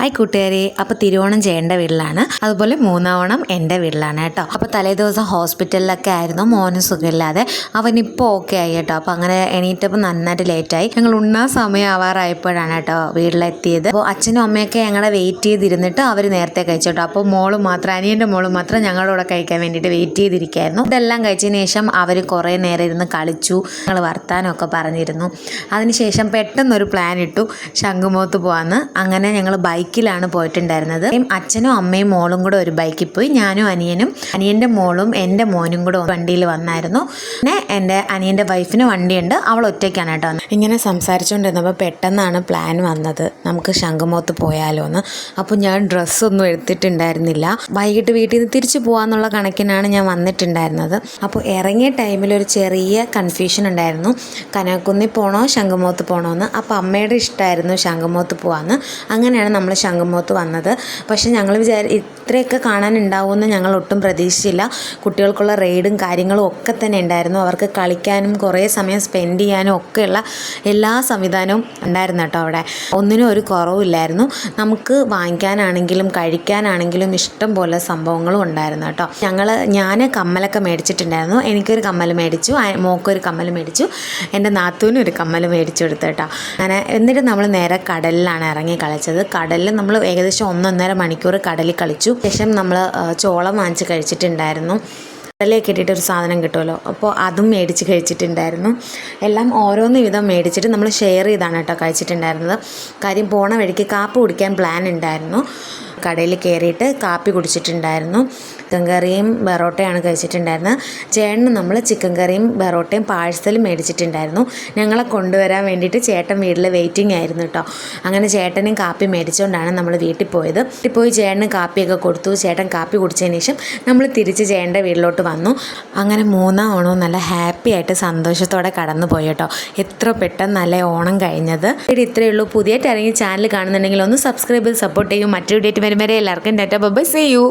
Hi കൂട്ടുകാരെ. അപ്പോൾ തിരുവോണം ചെയ്യേണ്ട വീട്ടിലാണ്. അതുപോലെ മൂന്നാവണം എന്റെ വീട്ടിലാണ് കേട്ടോ. അപ്പോൾ തലേ ദിവസം ഹോസ്പിറ്റലിലൊക്കെ ആയിരുന്നു. മോന് സുഖമില്ലാതെ. അവൻ അവനിപ്പോൾ ഓക്കെ ആയി കേട്ടോ. അപ്പോൾ അങ്ങനെ എണീറ്റപ്പോൾ നന്നായിട്ട് ലേറ്റ് ആയി. ഞങ്ങൾ ഉണ്ണാൻ സമയം ആവാറായപ്പോഴാണ് കേട്ടോ വീട്ടിലെത്തിയത്. അപ്പോൾ അച്ഛനും അമ്മയൊക്കെ ഞങ്ങളെ വെയിറ്റ് ചെയ്തിരുന്നിട്ട് അവർ നേരത്തെ കഴിച്ചു കേട്ടോ. അപ്പോൾ മോൾ മാത്രം അനിയന്റെ മോൾ മാത്രം ഞങ്ങളുടെ കൂടെ കഴിക്കാൻ വേണ്ടിയിട്ട് വെയിറ്റ് ചെയ്തിരിക്കുകയായിരുന്നു ഇതെല്ലാം കഴിച്ചതിന് ശേഷം അവർ കുറേ നേരം ഇരുന്ന് കളിച്ചു. ഞങ്ങൾ വർത്താനമൊക്കെ പറഞ്ഞിരുന്നു. അതിനുശേഷം പെട്ടെന്നൊരു പ്ലാൻ ഇട്ടു. ശംഖുമുഖത്ത് പോകാമെന്ന് അങ്ങനെ ഞങ്ങൾ ബൈക്കിലാണ് പോയിട്ടുണ്ടായിരുന്നത്. അച്ഛനും അമ്മയും മോളും കൂടെ ഒരു ബൈക്കിൽ പോയി. ഞാനും അനിയനും അനിയന്റെ മോളും എന്റെ മോനും കൂടെ വണ്ടിയിൽ വന്നായിരുന്നു. പിന്നെ എന്റെ അനിയന്റെ വൈഫിന് വണ്ടിയുണ്ട്. അവൾ ഒറ്റയ്ക്കാണ് കേട്ടോ ഇങ്ങനെ സംസാരിച്ചുകൊണ്ടിരുന്നപ്പോൾ പെട്ടെന്നാണ് പ്ലാൻ വന്നത്. നമുക്ക് ശംഖുമുഖത്ത് പോയാലോ എന്ന്. അപ്പോൾ ഞാൻ ഡ്രസ്സൊന്നും എടുത്തിട്ടുണ്ടായിരുന്നില്ല. വൈകിട്ട് വീട്ടിൽ നിന്ന് തിരിച്ചു പോകാമെന്നുള്ള കണക്കിനാണ് ഞാൻ വന്നിട്ടുണ്ടായിരുന്നത്. അപ്പോൾ ഇറങ്ങിയ ടൈമിൽ ഒരു ചെറിയ കൺഫ്യൂഷൻ ഉണ്ടായിരുന്നു. കനകുന്നി പോകണോ ശംഖുമുഖത്ത് പോകണോ എന്ന്. അപ്പോൾ അമ്മയുടെ ഇഷ്ടമായിരുന്നു ശംഖുമുഖത്ത് പോകാമെന്ന് അങ്ങനെയാണ് നമ്മൾ ശംഖുമുഖത്ത് വന്നത്. പക്ഷേ ഞങ്ങൾ വിചാരി ഇത്രയൊക്കെ കാണാനുണ്ടാവുമെന്ന് ഞങ്ങൾ ഒട്ടും പ്രതീക്ഷിച്ചില്ല. കുട്ടികൾക്കുള്ള റെയ്ഡും കാര്യങ്ങളും ഒക്കെ തന്നെ ഉണ്ടായിരുന്നു. അവർക്ക് കളിക്കാനും കുറേ സമയം സ്പെൻഡ് ചെയ്യാനും ഒക്കെയുള്ള എല്ലാ സംവിധാനവും ഉണ്ടായിരുന്നു കേട്ടോ അവിടെ. ഒന്നിനും ഒരു കുറവില്ലായിരുന്നു നമുക്ക് വാങ്ങിക്കാനാണെങ്കിലും കഴിക്കാനാണെങ്കിലും ഇഷ്ടം പോലെ സംഭവങ്ങളും ഉണ്ടായിരുന്നു കേട്ടോ. ഞങ്ങൾ ഞാൻ കമ്മലൊക്കെ മേടിച്ചിട്ടുണ്ടായിരുന്നു. എനിക്കൊരു കമ്മൽ മേടിച്ചു. മോക്കൊരു കമ്മൽ മേടിച്ചു. എന്റെ നാത്തൂനും ഒരു കമ്മൽ മേടിച്ചു കൊടുത്തു കേട്ടോ. അങ്ങനെ എന്നിട്ട് നമ്മൾ നേരെ കടലിലാണ് ഇറങ്ങി കളിച്ചത്. കടലിൽ നമ്മൾ ഏകദേശം ഒന്നൊന്നര മണിക്കൂർ കടലിൽ കളിച്ചു. ശേഷം നമ്മൾ ചോളം വാങ്ങിച്ച് കഴിച്ചിട്ടുണ്ടായിരുന്നു. കടലയൊക്കെ ഇട്ടിട്ട് ഒരു സാധനം കിട്ടുമല്ലോ. അപ്പോൾ അതും മേടിച്ച് കഴിച്ചിട്ടുണ്ടായിരുന്നു. എല്ലാം ഓരോന്ന് വിധം മേടിച്ചിട്ട് നമ്മൾ ഷെയർ ചെയ്താണ് കേട്ടോ കഴിച്ചിട്ടുണ്ടായിരുന്നത്. കാര്യം പോണ വഴിക്ക് കാപ്പ് കുടിക്കാൻ പ്ലാൻ ഉണ്ടായിരുന്നു. കടയിൽ കയറിയിട്ട് കാപ്പി കുടിച്ചിട്ടുണ്ടായിരുന്നു. ചിക്കൻ കറിയും ബറോട്ടയാണ് കഴിച്ചിട്ടുണ്ടായിരുന്നത്. ചേട്ടന് നമ്മൾ ചിക്കൻ കറിയും ബറോട്ടയും പാഴ്സലും മേടിച്ചിട്ടുണ്ടായിരുന്നു. ഞങ്ങളെ കൊണ്ടുവരാൻ വേണ്ടിയിട്ട് ചേട്ടൻ വീട്ടിൽ വെയിറ്റിംഗ് ആയിരുന്നു കേട്ടോ അങ്ങനെ ചേട്ടനും കാപ്പി മേടിച്ചുകൊണ്ടാണ് നമ്മൾ വീട്ടിൽ പോയത്. വീട്ടിൽ പോയി ചേട്ടന് കാപ്പിയൊക്കെ കൊടുത്തു. ചേട്ടൻ കാപ്പി കുടിച്ചതിന് ശേഷം നമ്മൾ തിരിച്ച് ചേട്ടന്റെ വീട്ടിലോട്ട് വന്നു. അങ്ങനെ മൂന്നാം ഓണവും നല്ല ഹാപ്പി ആയിട്ട് സന്തോഷത്തോടെ കടന്നു പോയി കേട്ടോ എത്ര പെട്ടെന്ന് നല്ല ഓണം കഴിഞ്ഞത്. ഇത്രയേ ഉള്ളൂ. പുതിയ ഇറങ്ങി ചാനൽ കാണുന്നുണ്ടെങ്കിൽ ഒന്ന് സബ്സ്ക്രൈബ് ചെയ്ത് സപ്പോർട്ട് ചെയ്യും. മറ്റൊരു ഡേറ്റ് വരും വരെ എല്ലാവർക്കും ഡാറ്റ ബൈ സേ യു